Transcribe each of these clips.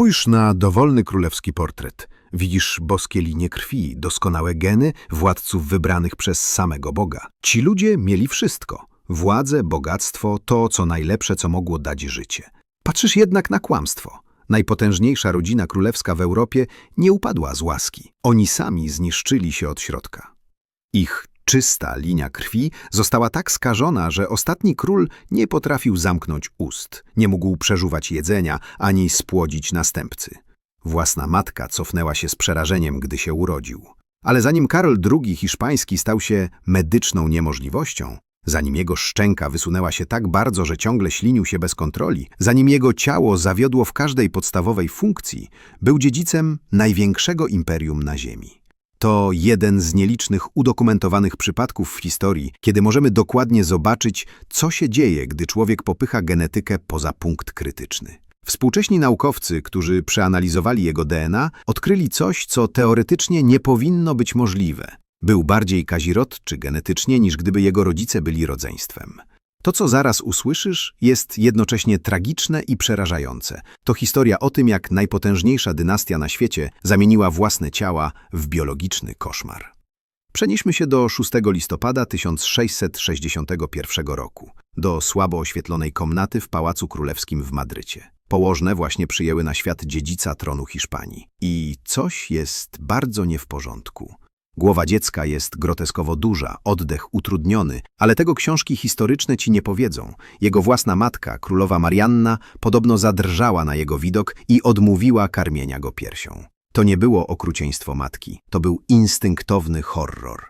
Spójrz na dowolny królewski portret. Widzisz boskie linie krwi, doskonałe geny władców wybranych przez samego Boga. Ci ludzie mieli wszystko. Władzę, bogactwo, to co najlepsze, co mogło dać życie. Patrzysz jednak na kłamstwo. Najpotężniejsza rodzina królewska w Europie nie upadła z łaski. Oni sami zniszczyli się od środka. Ich czysta linia krwi została tak skażona, że ostatni król nie potrafił zamknąć ust, nie mógł przeżuwać jedzenia ani spłodzić następcy. Własna matka cofnęła się z przerażeniem, gdy się urodził. Ale zanim Karol II hiszpański stał się medyczną niemożliwością, zanim jego szczęka wysunęła się tak bardzo, że ciągle ślinił się bez kontroli, zanim jego ciało zawiodło w każdej podstawowej funkcji, był dziedzicem największego imperium na ziemi. To jeden z nielicznych udokumentowanych przypadków w historii, kiedy możemy dokładnie zobaczyć, co się dzieje, gdy człowiek popycha genetykę poza punkt krytyczny. Współcześni naukowcy, którzy przeanalizowali jego DNA, odkryli coś, co teoretycznie nie powinno być możliwe. Był bardziej kazirodczy genetycznie, niż gdyby jego rodzice byli rodzeństwem. To, co zaraz usłyszysz, jest jednocześnie tragiczne i przerażające. To historia o tym, jak najpotężniejsza dynastia na świecie zamieniła własne ciała w biologiczny koszmar. Przenieśmy się do 6 listopada 1661 roku, do słabo oświetlonej komnaty w Pałacu Królewskim w Madrycie. Położne właśnie przyjęły na świat dziedzica tronu Hiszpanii. I coś jest bardzo nie w porządku. Głowa dziecka jest groteskowo duża, oddech utrudniony, ale tego książki historyczne ci nie powiedzą. Jego własna matka, królowa Marianna, podobno zadrżała na jego widok i odmówiła karmienia go piersią. To nie było okrucieństwo matki, to był instynktowny horror.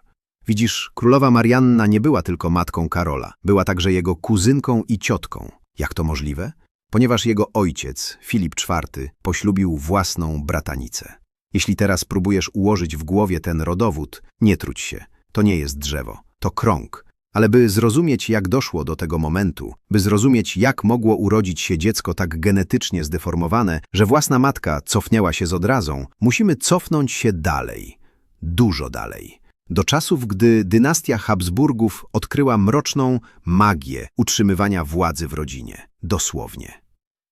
Widzisz, królowa Marianna nie była tylko matką Karola, była także jego kuzynką i ciotką. Jak to możliwe? Ponieważ jego ojciec, Filip IV, poślubił własną bratanicę. Jeśli teraz próbujesz ułożyć w głowie ten rodowód, nie trudź się. To nie jest drzewo, to krąg. Ale by zrozumieć, jak doszło do tego momentu, by zrozumieć, jak mogło urodzić się dziecko tak genetycznie zdeformowane, że własna matka cofnęła się z odrazą, musimy cofnąć się dalej. Dużo dalej. Do czasów, gdy dynastia Habsburgów odkryła mroczną magię utrzymywania władzy w rodzinie. Dosłownie.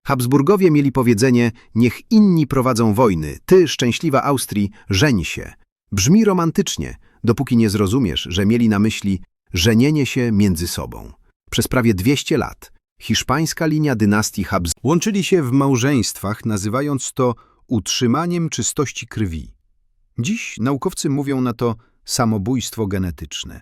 Habsburgowie mieli powiedzenie, niech inni prowadzą wojny, ty, szczęśliwa Austrii, żeń się. Brzmi romantycznie, dopóki nie zrozumiesz, że mieli na myśli żenienie się między sobą. Przez prawie 200 lat hiszpańska linia dynastii Habsburgów łączyli się w małżeństwach, nazywając to utrzymaniem czystości krwi. Dziś naukowcy mówią na to samobójstwo genetyczne.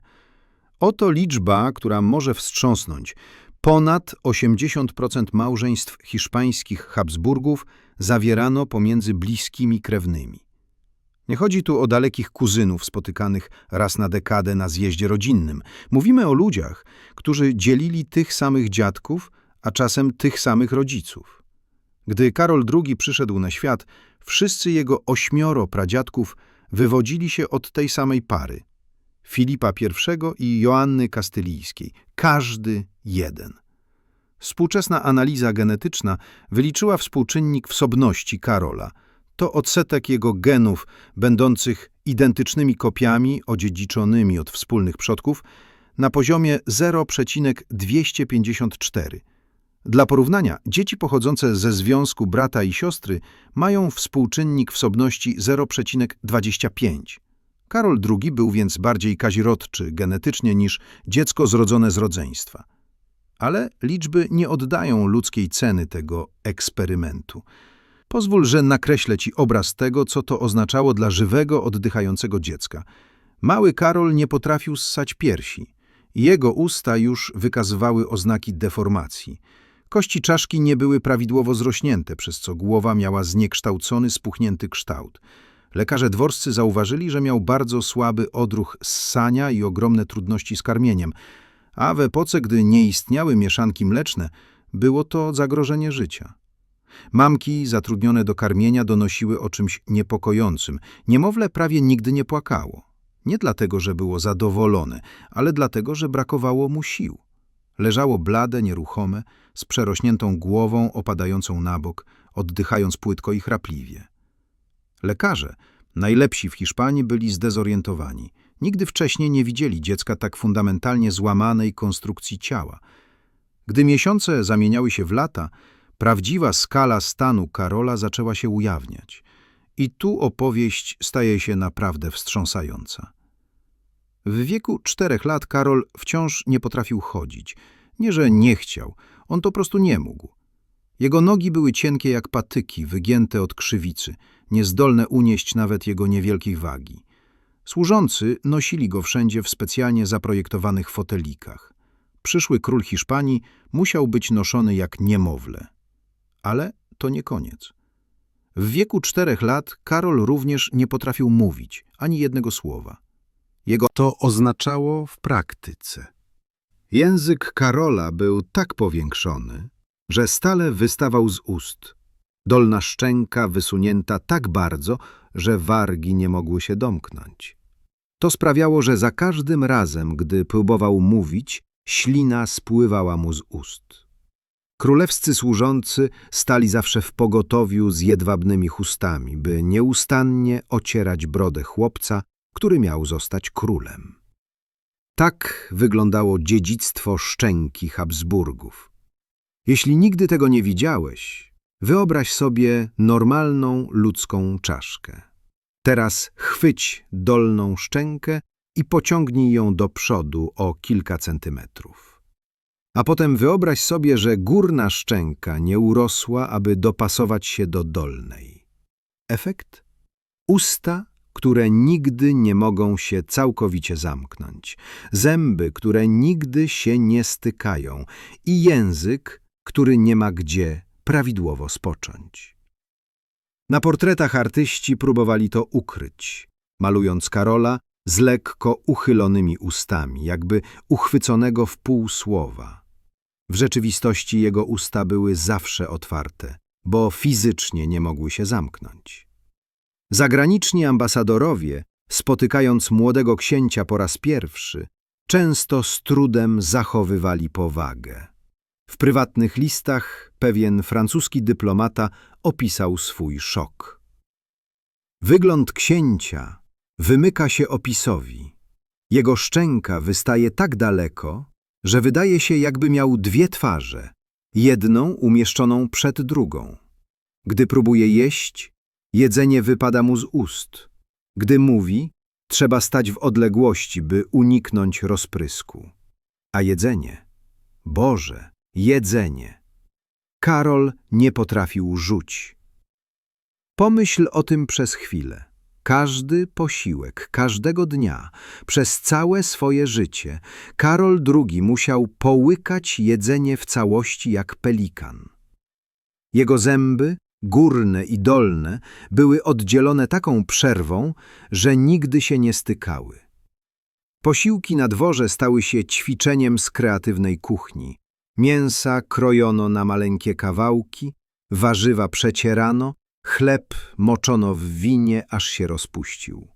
Oto liczba, która może wstrząsnąć. Ponad 80% małżeństw hiszpańskich Habsburgów zawierano pomiędzy bliskimi krewnymi. Nie chodzi tu o dalekich kuzynów spotykanych raz na dekadę na zjeździe rodzinnym. Mówimy o ludziach, którzy dzielili tych samych dziadków, a czasem tych samych rodziców. Gdy Karol II przyszedł na świat, wszyscy jego ośmioro pradziadków wywodzili się od tej samej pary – Filipa I i Joanny Kastylijskiej. Każdy jeden. Współczesna analiza genetyczna wyliczyła współczynnik wsobności Karola. To odsetek jego genów, będących identycznymi kopiami odziedziczonymi od wspólnych przodków, na poziomie 0,254. Dla porównania, dzieci pochodzące ze związku brata i siostry mają współczynnik wsobności 0,25. Karol II był więc bardziej kazirodczy genetycznie niż dziecko zrodzone z rodzeństwa. Ale liczby nie oddają ludzkiej ceny tego eksperymentu. Pozwól, że nakreślę ci obraz tego, co to oznaczało dla żywego, oddychającego dziecka. Mały Karol nie potrafił ssać piersi. Jego usta już wykazywały oznaki deformacji. Kości czaszki nie były prawidłowo zrośnięte, przez co głowa miała zniekształcony, spuchnięty kształt. Lekarze dworscy zauważyli, że miał bardzo słaby odruch ssania i ogromne trudności z karmieniem, a w epoce, gdy nie istniały mieszanki mleczne, było to zagrożenie życia. Mamki zatrudnione do karmienia donosiły o czymś niepokojącym. Niemowlę prawie nigdy nie płakało. Nie dlatego, że było zadowolone, ale dlatego, że brakowało mu sił. Leżało blade, nieruchome, z przerośniętą głową opadającą na bok, oddychając płytko i chrapliwie. Lekarze, najlepsi w Hiszpanii, byli zdezorientowani. Nigdy wcześniej nie widzieli dziecka tak fundamentalnie złamanej konstrukcji ciała. Gdy miesiące zamieniały się w lata, Prawdziwa skala stanu Karola zaczęła się ujawniać. I tu opowieść staje się naprawdę wstrząsająca. W wieku czterech lat Karol wciąż nie potrafił chodzić. Nie, że nie chciał, on to po prostu nie mógł. Jego nogi były cienkie jak patyki, wygięte od krzywicy, niezdolne unieść nawet jego niewielkich wagi. Służący nosili go wszędzie w specjalnie zaprojektowanych fotelikach. Przyszły król Hiszpanii musiał być noszony jak niemowlę. Ale to nie koniec. W wieku czterech lat Karol również nie potrafił mówić ani jednego słowa. Jego to oznaczało w praktyce. Język Karola był tak powiększony, że stale wystawał z ust. Dolna szczęka wysunięta tak bardzo, że wargi nie mogły się domknąć. To sprawiało, że za każdym razem, gdy próbował mówić, ślina spływała mu z ust. Królewscy służący stali zawsze w pogotowiu z jedwabnymi chustami, by nieustannie ocierać brodę chłopca, który miał zostać królem. Tak wyglądało dziedzictwo szczęki Habsburgów. Jeśli nigdy tego nie widziałeś, wyobraź sobie normalną ludzką czaszkę. Teraz chwyć dolną szczękę i pociągnij ją do przodu o kilka centymetrów. A potem wyobraź sobie, że górna szczęka nie urosła, aby dopasować się do dolnej. Efekt? Usta, które nigdy nie mogą się całkowicie zamknąć, zęby, które nigdy się nie stykają i język, który nie ma gdzie prawidłowo spocząć. Na portretach artyści próbowali to ukryć, malując Karola z lekko uchylonymi ustami, jakby uchwyconego w pół słowa. W rzeczywistości jego usta były zawsze otwarte, bo fizycznie nie mogły się zamknąć. Zagraniczni ambasadorowie, spotykając młodego księcia po raz pierwszy, często z trudem zachowywali powagę. W prywatnych listach pewien francuski dyplomata opisał swój szok. Wygląd księcia wymyka się opisowi. Jego szczęka wystaje tak daleko, że wydaje się, jakby miał dwie twarze, jedną umieszczoną przed drugą. Gdy próbuje jeść, jedzenie wypada mu z ust. Gdy mówi, trzeba stać w odległości, by uniknąć rozprysku. A jedzenie, Boże, jedzenie. Karol nie potrafił rzuć. Pomyśl o tym przez chwilę. Każdy posiłek, każdego dnia, przez całe swoje życie, Karol II musiał połykać jedzenie w całości jak pelikan. Jego zęby, górne i dolne, były oddzielone taką przerwą, że nigdy się nie stykały. Posiłki na dworze stały się ćwiczeniem z kreatywnej kuchni. Mięsa krojono na maleńkie kawałki, warzywa przecierano, chleb moczono w winie, aż się rozpuścił.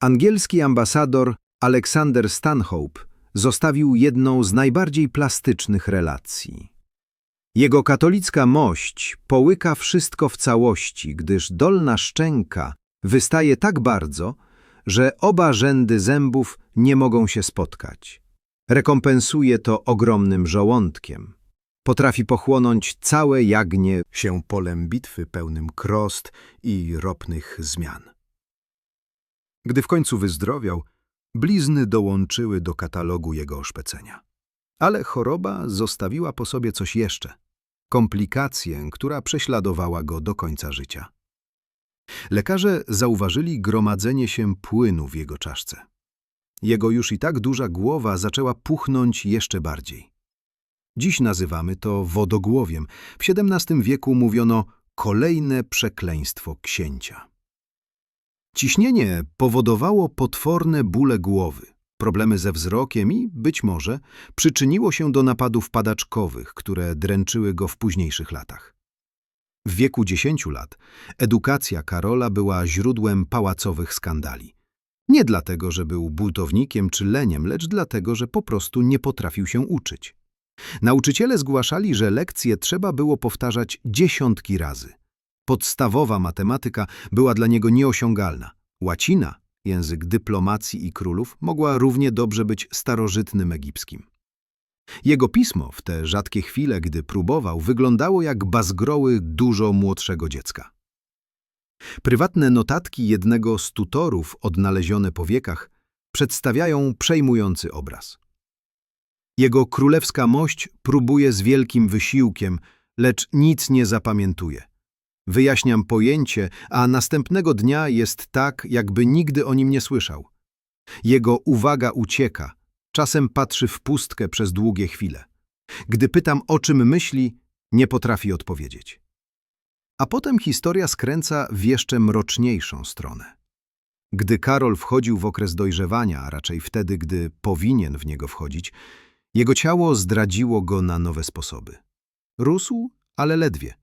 Angielski ambasador Alexander Stanhope zostawił jedną z najbardziej plastycznych relacji. Jego katolicka mość połyka wszystko w całości, gdyż dolna szczęka wystaje tak bardzo, że oba rzędy zębów nie mogą się spotkać. Rekompensuje to ogromnym żołądkiem. Potrafi pochłonąć całe jagnię się polem bitwy pełnym krost i ropnych zmian. Gdy w końcu wyzdrowiał, blizny dołączyły do katalogu jego oszpecenia. Ale choroba zostawiła po sobie coś jeszcze. Komplikację, która prześladowała go do końca życia. Lekarze zauważyli gromadzenie się płynu w jego czaszce. Jego już i tak duża głowa zaczęła puchnąć jeszcze bardziej. Dziś nazywamy to wodogłowiem. W XVII wieku mówiono kolejne przekleństwo księcia. Ciśnienie powodowało potworne bóle głowy, problemy ze wzrokiem i, być może, przyczyniło się do napadów padaczkowych, które dręczyły go w późniejszych latach. W wieku 10 lat edukacja Karola była źródłem pałacowych skandali. Nie dlatego, że był buntownikiem czy leniem, lecz dlatego, że po prostu nie potrafił się uczyć. Nauczyciele zgłaszali, że lekcje trzeba było powtarzać dziesiątki razy. Podstawowa matematyka była dla niego nieosiągalna. Łacina, język dyplomacji i królów, mogła równie dobrze być starożytnym egipskim. Jego pismo w te rzadkie chwile, gdy próbował, wyglądało jak bazgroły dużo młodszego dziecka. Prywatne notatki jednego z tutorów odnalezione po wiekach przedstawiają przejmujący obraz. Jego królewska mość próbuje z wielkim wysiłkiem, lecz nic nie zapamiętuje. Wyjaśniam pojęcie, a następnego dnia jest tak, jakby nigdy o nim nie słyszał. Jego uwaga ucieka, czasem patrzy w pustkę przez długie chwile. Gdy pytam, o czym myśli, nie potrafi odpowiedzieć. A potem historia skręca w jeszcze mroczniejszą stronę. Gdy Karol wchodził w okres dojrzewania, a raczej wtedy, gdy powinien w niego wchodzić, jego ciało zdradziło go na nowe sposoby. Rósł, ale ledwie.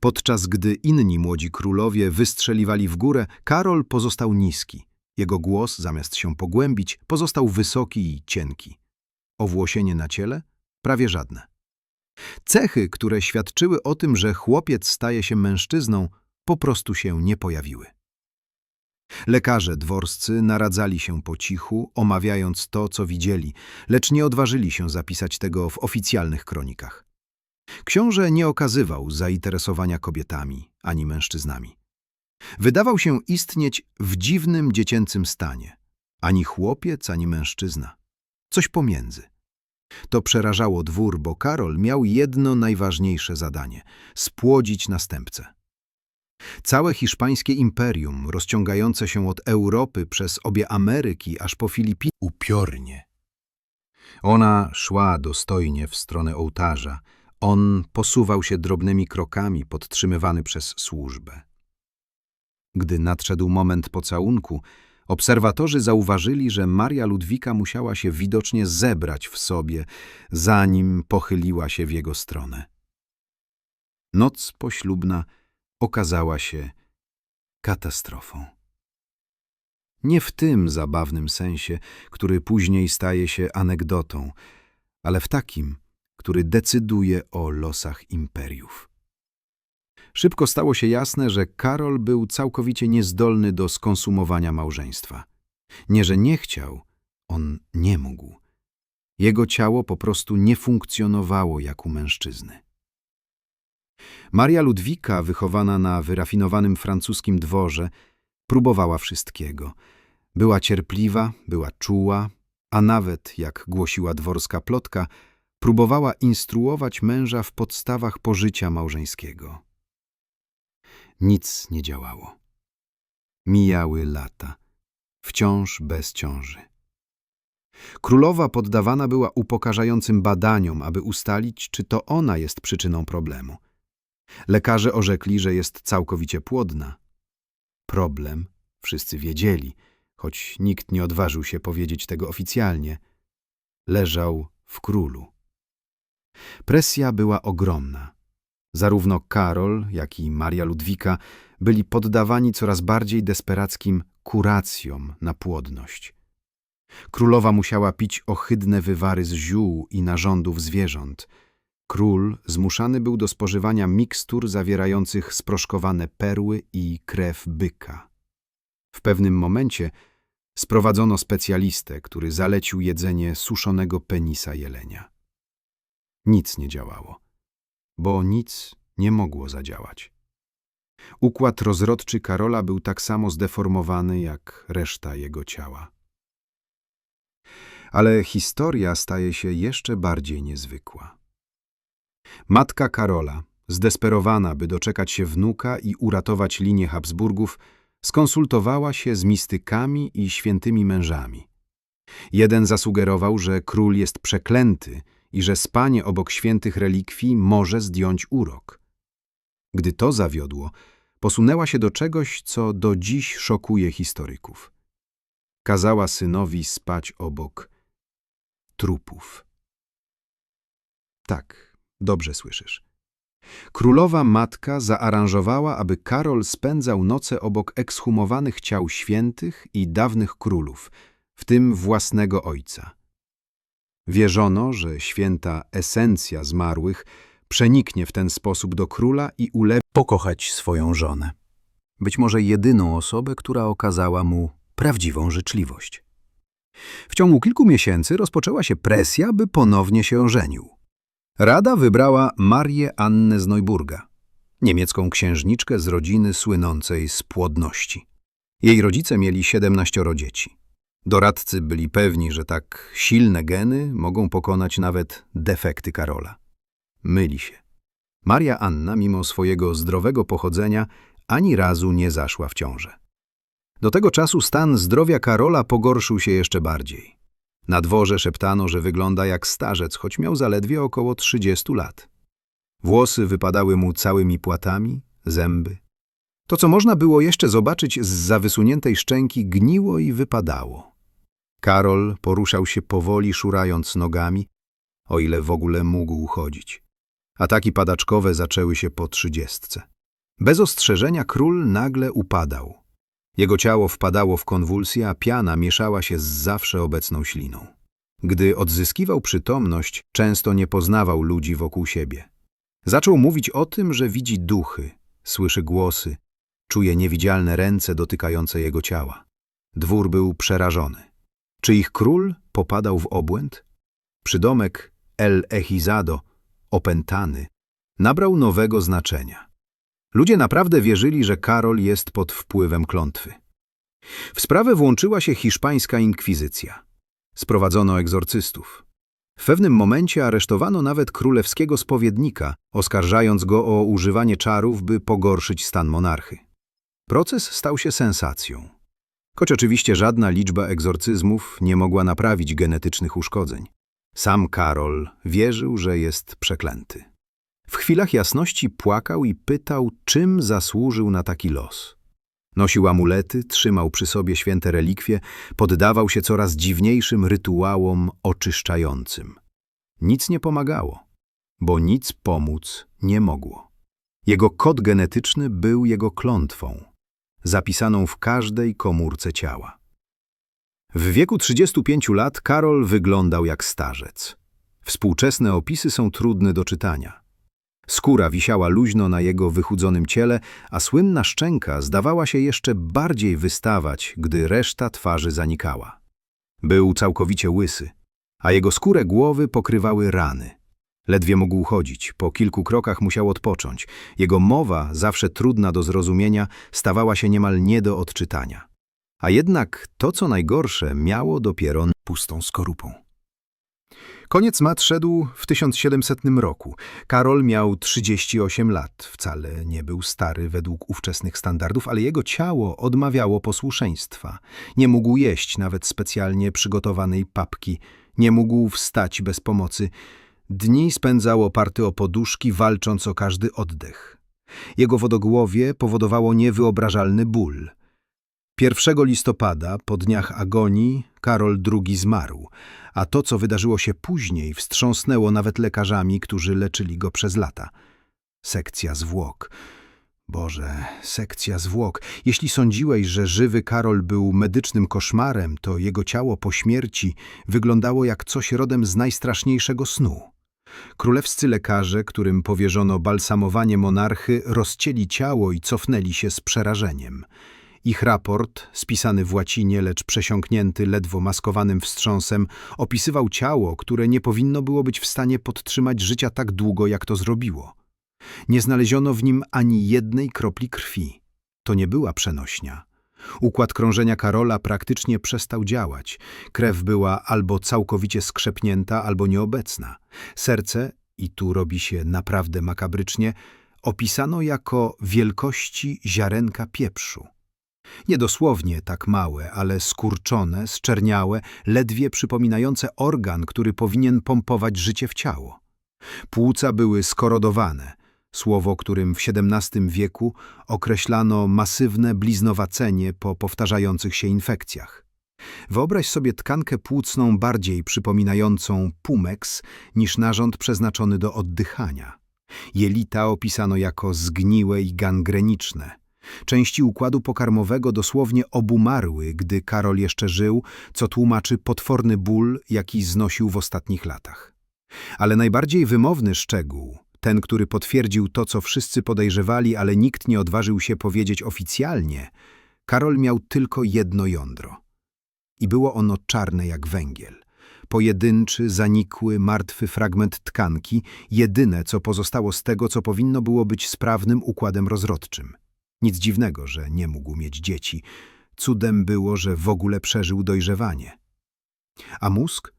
Podczas gdy inni młodzi królowie wystrzeliwali w górę, Karol pozostał niski. Jego głos, zamiast się pogłębić, pozostał wysoki i cienki. Owłosienie na ciele? Prawie żadne. Cechy, które świadczyły o tym, że chłopiec staje się mężczyzną, po prostu się nie pojawiły. Lekarze dworscy naradzali się po cichu, omawiając to, co widzieli, lecz nie odważyli się zapisać tego w oficjalnych kronikach. Książę nie okazywał zainteresowania kobietami ani mężczyznami. Wydawał się istnieć w dziwnym dziecięcym stanie. Ani chłopiec, ani mężczyzna. Coś pomiędzy. To przerażało dwór, bo Karol miał jedno najważniejsze zadanie – spłodzić następcę. Całe hiszpańskie imperium, rozciągające się od Europy przez obie Ameryki aż po Filipiny, upiornie. Ona szła dostojnie w stronę ołtarza, on posuwał się drobnymi krokami, podtrzymywany przez służbę. Gdy nadszedł moment pocałunku, obserwatorzy zauważyli, że Maria Ludwika musiała się widocznie zebrać w sobie, zanim pochyliła się w jego stronę. Noc poślubna okazała się katastrofą. Nie w tym zabawnym sensie, który później staje się anegdotą, ale w takim, który decyduje o losach imperiów. Szybko stało się jasne, że Karol był całkowicie niezdolny do skonsumowania małżeństwa. Nie, że nie chciał, on nie mógł. Jego ciało po prostu nie funkcjonowało jak u mężczyzny. Maria Ludwika, wychowana na wyrafinowanym francuskim dworze, próbowała wszystkiego. Była cierpliwa, była czuła, a nawet, jak głosiła dworska plotka, próbowała instruować męża w podstawach pożycia małżeńskiego. Nic nie działało. Mijały lata, wciąż bez ciąży. Królowa poddawana była upokarzającym badaniom, aby ustalić, czy to ona jest przyczyną problemu. Lekarze orzekli, że jest całkowicie płodna. Problem, wszyscy wiedzieli, choć nikt nie odważył się powiedzieć tego oficjalnie, leżał w królu. Presja była ogromna. Zarówno Karol, jak i Maria Ludwika byli poddawani coraz bardziej desperackim kuracjom na płodność. Królowa musiała pić ohydne wywary z ziół i narządów zwierząt. Król zmuszany był do spożywania mikstur zawierających sproszkowane perły i krew byka. W pewnym momencie sprowadzono specjalistę, który zalecił jedzenie suszonego penisa jelenia. Nic nie działało, bo nic nie mogło zadziałać. Układ rozrodczy Karola był tak samo zdeformowany jak reszta jego ciała. Ale historia staje się jeszcze bardziej niezwykła. Matka Karola, zdesperowana, by doczekać się wnuka i uratować linię Habsburgów, skonsultowała się z mistykami i świętymi mężami. Jeden zasugerował, że król jest przeklęty i że spanie obok świętych relikwii może zdjąć urok. Gdy to zawiodło, posunęła się do czegoś, co do dziś szokuje historyków. Kazała synowi spać obok trupów. Tak, dobrze słyszysz. Królowa matka zaaranżowała, aby Karol spędzał noce obok ekshumowanych ciał świętych i dawnych królów, w tym własnego ojca. Wierzono, że święta esencja zmarłych przeniknie w ten sposób do króla i ulewi pokochać swoją żonę. Być może jedyną osobę, która okazała mu prawdziwą życzliwość. W ciągu kilku miesięcy rozpoczęła się presja, by ponownie się ożenił. Rada wybrała Marię Annę z Neuburga, niemiecką księżniczkę z rodziny słynącej z płodności. Jej rodzice mieli 17 dzieci. Doradcy byli pewni, że tak silne geny mogą pokonać nawet defekty Karola. Myli się. Maria Anna, mimo swojego zdrowego pochodzenia, ani razu nie zaszła w ciążę. Do tego czasu stan zdrowia Karola pogorszył się jeszcze bardziej. Na dworze szeptano, że wygląda jak starzec, choć miał zaledwie około 30 lat. Włosy wypadały mu całymi płatami, zęby. To, co można było jeszcze zobaczyć z za wysuniętej szczęki, gniło i wypadało. Karol poruszał się powoli, szurając nogami, o ile w ogóle mógł chodzić. Ataki padaczkowe zaczęły się po trzydziestce. Bez ostrzeżenia król nagle upadał. Jego ciało wpadało w konwulsję, a piana mieszała się z zawsze obecną śliną. Gdy odzyskiwał przytomność, często nie poznawał ludzi wokół siebie. Zaczął mówić o tym, że widzi duchy, słyszy głosy, czuje niewidzialne ręce dotykające jego ciała. Dwór był przerażony. Czy ich król popadał w obłęd? Przydomek El Echizado, opętany, nabrał nowego znaczenia. Ludzie naprawdę wierzyli, że Karol jest pod wpływem klątwy. W sprawę włączyła się hiszpańska inkwizycja. Sprowadzono egzorcystów. W pewnym momencie aresztowano nawet królewskiego spowiednika, oskarżając go o używanie czarów, by pogorszyć stan monarchy. Proces stał się sensacją. Choć oczywiście żadna liczba egzorcyzmów nie mogła naprawić genetycznych uszkodzeń. Sam Karol wierzył, że jest przeklęty. W chwilach jasności płakał i pytał, czym zasłużył na taki los. Nosił amulety, trzymał przy sobie święte relikwie, poddawał się coraz dziwniejszym rytuałom oczyszczającym. Nic nie pomagało, bo nic pomóc nie mogło. Jego kod genetyczny był jego klątwą, zapisaną w każdej komórce ciała. W wieku 35 lat Karol wyglądał jak starzec. Współczesne opisy są trudne do czytania. Skóra wisiała luźno na jego wychudzonym ciele, a słynna szczęka zdawała się jeszcze bardziej wystawać, gdy reszta twarzy zanikała. Był całkowicie łysy, a jego skórę głowy pokrywały rany. Ledwie mógł chodzić, po kilku krokach musiał odpocząć. Jego mowa, zawsze trudna do zrozumienia, stawała się niemal nie do odczytania. A jednak to, co najgorsze, miało dopiero pustą skorupą. Koniec mat szedł w 1700 roku. Karol miał 38 lat. Wcale nie był stary według ówczesnych standardów, ale jego ciało odmawiało posłuszeństwa. Nie mógł jeść nawet specjalnie przygotowanej papki. Nie mógł wstać bez pomocy. Dni spędzał oparty o poduszki, walcząc o każdy oddech. Jego wodogłowie powodowało niewyobrażalny ból. 1 listopada, po dniach agonii, Karol II zmarł, a to, co wydarzyło się później, wstrząsnęło nawet lekarzami, którzy leczyli go przez lata. Sekcja zwłok. Boże, sekcja zwłok. Jeśli sądziłeś, że żywy Karol był medycznym koszmarem, to jego ciało po śmierci wyglądało jak coś rodem z najstraszniejszego snu. Królewscy lekarze, którym powierzono balsamowanie monarchy, rozcięli ciało i cofnęli się z przerażeniem. Ich raport, spisany w łacinie, lecz przesiąknięty ledwo maskowanym wstrząsem, opisywał ciało, które nie powinno było być w stanie podtrzymać życia tak długo, jak to zrobiło. Nie znaleziono w nim ani jednej kropli krwi. To nie była przenośnia. Układ krążenia Karola praktycznie przestał działać. Krew była albo całkowicie skrzepnięta, albo nieobecna. Serce, i tu robi się naprawdę makabrycznie, opisano jako wielkości ziarenka pieprzu. Niedosłownie tak małe, ale skurczone, zczerniałe, ledwie przypominające organ, który powinien pompować życie w ciało. Płuca były skorodowane, słowo, którym w XVII wieku określano masywne bliznowacenie po powtarzających się infekcjach. Wyobraź sobie tkankę płucną bardziej przypominającą pumeks niż narząd przeznaczony do oddychania. Jelita opisano jako zgniłe i gangreniczne – Części układu pokarmowego dosłownie obumarły, gdy Karol jeszcze żył, co tłumaczy potworny ból, jaki znosił w ostatnich latach. Ale najbardziej wymowny szczegół, ten, który potwierdził to, co wszyscy podejrzewali, ale nikt nie odważył się powiedzieć oficjalnie, Karol miał tylko jedno jądro. i było ono czarne jak węgiel. Pojedynczy, zanikły, martwy fragment tkanki, jedyne, co pozostało z tego, co powinno było być sprawnym układem rozrodczym. Nic dziwnego, że nie mógł mieć dzieci. Cudem było, że w ogóle przeżył dojrzewanie. A mózg?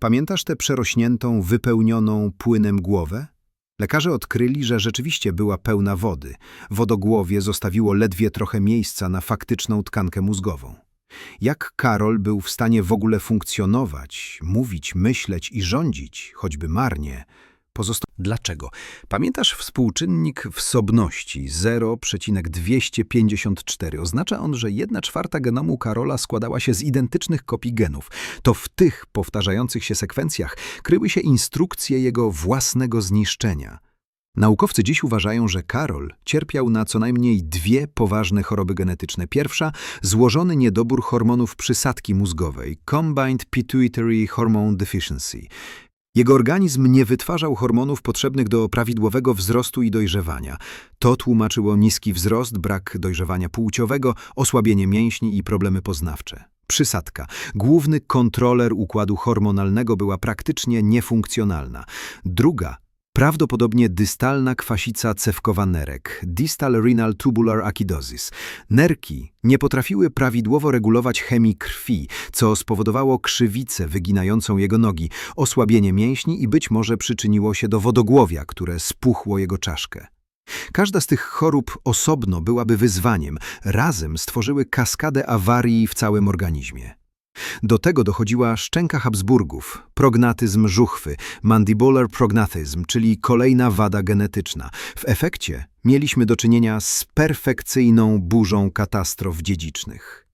Pamiętasz tę przerośniętą, wypełnioną płynem głowę? Lekarze odkryli, że rzeczywiście była pełna wody. Wodogłowie zostawiło ledwie trochę miejsca na faktyczną tkankę mózgową. Jak Karol był w stanie w ogóle funkcjonować, mówić, myśleć i rządzić, choćby marnie, Dlaczego? Pamiętasz współczynnik wsobności 0,254? Oznacza on, że jedna czwarta genomu Karola składała się z identycznych kopii genów. To w tych powtarzających się sekwencjach kryły się instrukcje jego własnego zniszczenia. Naukowcy dziś uważają, że Karol cierpiał na co najmniej dwie poważne choroby genetyczne. Pierwsza – złożony niedobór hormonów przysadki mózgowej Combined Pituitary Hormone Deficiency. Jego organizm nie wytwarzał hormonów potrzebnych do prawidłowego wzrostu i dojrzewania. To tłumaczyło niski wzrost, brak dojrzewania płciowego, osłabienie mięśni i problemy poznawcze. Przysadka. Główny kontroler układu hormonalnego była praktycznie niefunkcjonalna. Druga Prawdopodobnie dystalna kwasica cewkowa nerek, distal renal tubular acidosis. Nerki nie potrafiły prawidłowo regulować chemii krwi, co spowodowało krzywicę wyginającą jego nogi, osłabienie mięśni i być może przyczyniło się do wodogłowia, które spuchło jego czaszkę. Każda z tych chorób osobno byłaby wyzwaniem, razem stworzyły kaskadę awarii w całym organizmie. Do tego dochodziła szczęka Habsburgów, prognatyzm żuchwy, mandibular prognatyzm, czyli kolejna wada genetyczna. W efekcie mieliśmy do czynienia z perfekcyjną burzą katastrof dziedzicznych.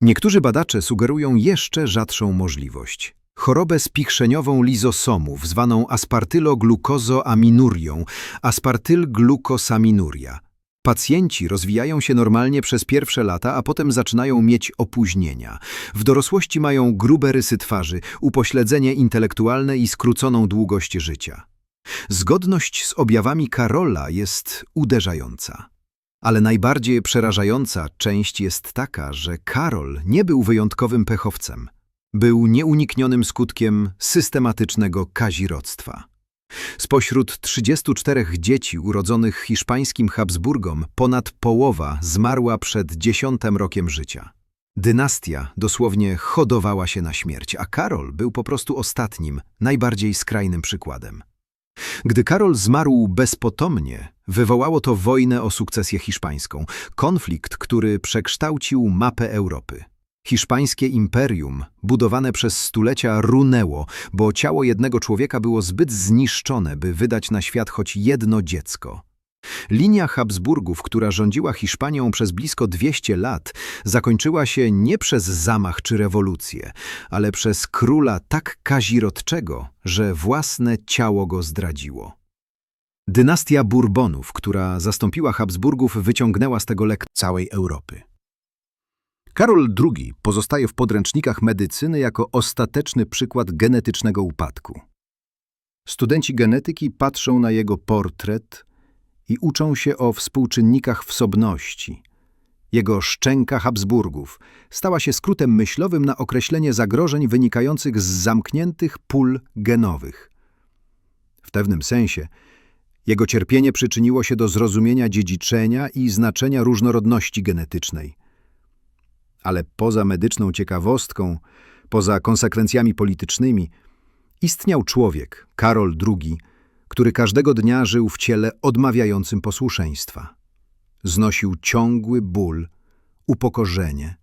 Niektórzy badacze sugerują jeszcze rzadszą możliwość. Chorobę spichrzeniową lizosomów, zwaną aspartyloglukozoaminurią, aspartylglukosaminuria – Pacjenci rozwijają się normalnie przez pierwsze lata, a potem zaczynają mieć opóźnienia. W dorosłości mają grube rysy twarzy, upośledzenie intelektualne i skróconą długość życia. Zgodność z objawami Karola jest uderzająca. Ale najbardziej przerażająca część jest taka, że Karol nie był wyjątkowym pechowcem. Był nieuniknionym skutkiem systematycznego kazirodztwa. Spośród 34 dzieci urodzonych hiszpańskim Habsburgom ponad połowa zmarła przed dziesiątym rokiem życia. Dynastia dosłownie hodowała się na śmierć, a Karol był po prostu ostatnim, najbardziej skrajnym przykładem. Gdy Karol zmarł bezpotomnie, wywołało to wojnę o sukcesję hiszpańską, konflikt, który przekształcił mapę Europy. Hiszpańskie imperium, budowane przez stulecia, runęło, bo ciało jednego człowieka było zbyt zniszczone, by wydać na świat choć jedno dziecko. Linia Habsburgów, która rządziła Hiszpanią przez blisko 200 lat, zakończyła się nie przez zamach czy rewolucję, ale przez króla tak kazirodczego, że własne ciało go zdradziło. Dynastia Bourbonów, która zastąpiła Habsburgów, wyciągnęła z tego lek całej Europy. Karol II pozostaje w podręcznikach medycyny jako ostateczny przykład genetycznego upadku. Studenci genetyki patrzą na jego portret i uczą się o współczynnikach wsobności. Jego szczęka Habsburgów stała się skrótem myślowym na określenie zagrożeń wynikających z zamkniętych pól genowych. W pewnym sensie jego cierpienie przyczyniło się do zrozumienia dziedziczenia i znaczenia różnorodności genetycznej – ale poza medyczną ciekawostką, poza konsekwencjami politycznymi, istniał człowiek, Karol II, który każdego dnia żył w ciele odmawiającym posłuszeństwa. Znosił ciągły ból, upokorzenie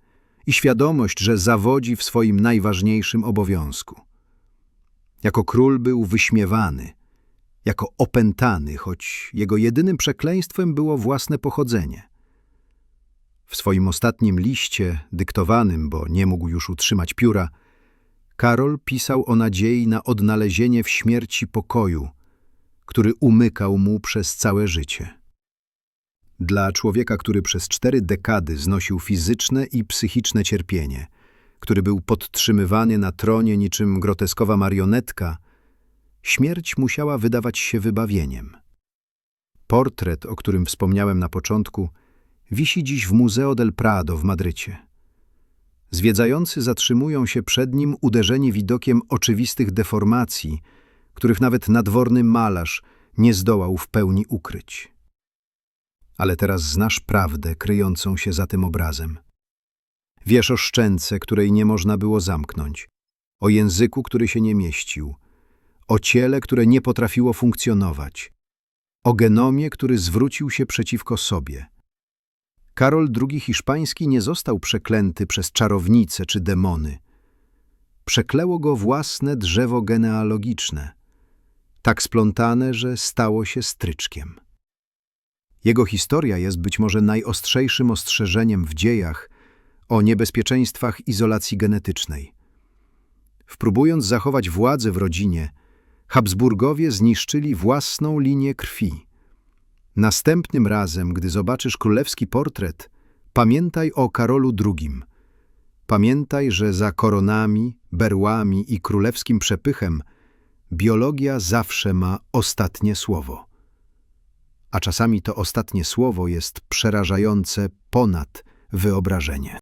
i świadomość, że zawodzi w swoim najważniejszym obowiązku. Jako król był wyśmiewany, jako opętany, choć jego jedynym przekleństwem było własne pochodzenie – w swoim ostatnim liście, dyktowanym, bo nie mógł już utrzymać pióra, Karol pisał o nadziei na odnalezienie w śmierci pokoju, który umykał mu przez całe życie. Dla człowieka, który przez cztery dekady znosił fizyczne i psychiczne cierpienie, który był podtrzymywany na tronie niczym groteskowa marionetka, śmierć musiała wydawać się wybawieniem. Portret, o którym wspomniałem na początku, wisi dziś w Museo del Prado w Madrycie. Zwiedzający zatrzymują się przed nim uderzeni widokiem oczywistych deformacji, których nawet nadworny malarz nie zdołał w pełni ukryć. Ale teraz znasz prawdę kryjącą się za tym obrazem. Wiesz o szczęce, której nie można było zamknąć, o języku, który się nie mieścił, o ciele, które nie potrafiło funkcjonować, o genomie, który zwrócił się przeciwko sobie. Karol II Hiszpański nie został przeklęty przez czarownice czy demony. Przekleło go własne drzewo genealogiczne, tak splątane, że stało się stryczkiem. Jego historia jest być może najostrzejszym ostrzeżeniem w dziejach o niebezpieczeństwach izolacji genetycznej. Wpróbując zachować władzę w rodzinie, Habsburgowie zniszczyli własną linię krwi. Następnym razem, gdy zobaczysz królewski portret, pamiętaj o Karolu II. Pamiętaj, że za koronami, berłami i królewskim przepychem biologia zawsze ma ostatnie słowo. A czasami to ostatnie słowo jest przerażające ponad wyobrażenie.